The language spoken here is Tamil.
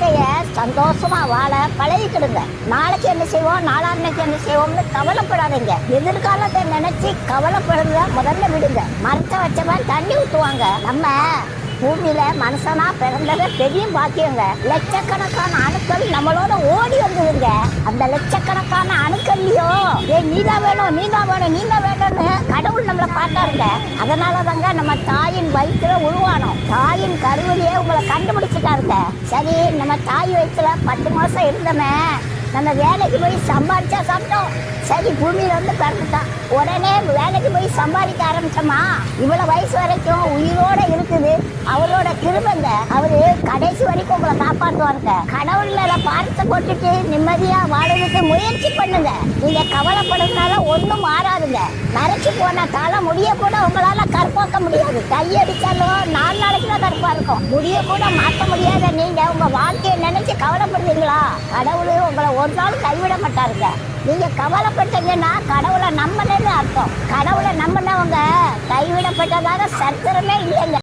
வாழ்க்கையை சந்தோஷமா வாழ பழகிக்கிடுங்க. நாளைக்கு என்ன செய்வோம்? நாளான்னைக்கு என்ன செய்வோம்னு கவலைப்படாதீங்க. எதிர்காலத்தை நினைச்சு கவலைப்படுறத முதல்ல விடுங்க. மரத்தை வச்சவன் தண்ணி ஊத்துவாங்க. நம்ம பூமியில மனுஷனா பிறந்தது பெரிய பாக்கியங்க. லட்சக்கணக்கான அணுக்கள் நம்மளோட ஓடி வந்ததுங்க அந்த லட்சக்கணக்கான அணுக்கள் ஏய் நீ தான் வேணும் நீதான் வேணும் நீதான் வேணும்னு கடவுள் நம்மளை பார்த்தாருங்க. அதனால தாங்க நம்ம தாயின் வயிற்றுல உருவானோம் தாயின் கருவிலேயே உங்களை கண்டுபிடிச்சிட்டாருங்க. சரி நம்ம தாய் வயிற்றுல பத்து மாதம் இருந்தோமே. நம்ம வேலைக்கு போய் சம்பாதிச்சா சாப்பிட்டோம் சரி பூமியில வந்து பிறந்துட்டான் உடனே வேலைக்கு போய் சம்பாதிக்க ஆரம்பிச்சோமா? இவ்வளவு வயசு வரைக்கும் உயிரோட இருக்குது. அவரோட கிருபங்க அவரு கடைசி வரைக்கும் உங்களை காப்பாற்றுவாருங்க. கடவுள் பார்த்து போட்டுட்டு நிம்மதியா வாழறதுக்கு முயற்சி பண்ணுங்க. நீங்க கவலைப்படுறதுனால ஒன்றும் மாறாதுங்க. நரைச்சு போன தலை முடிய கூட உங்களால கற்பாக்க முடியாது. கையடிச்சாலும் நாலு நாளைக்கு தான் கற்பா இருக்கும். முடிய கூட மாற்ற முடியாத நீங்க உங்க வாழ்க்கையை நினைச்சு கவலைப்படுறீங்களா? கடவுள் உங்களை ஒரு நாள் கைவிட மாட்டாருங்க. நீங்க கவலைப்பட்டீங்கன்னா கடவுளை நம்பலன்னு அர்த்தம். கடவுளை நம்பினவங்க கைவிடப்பட்டதாக சரித்திரமே இல்லைங்க.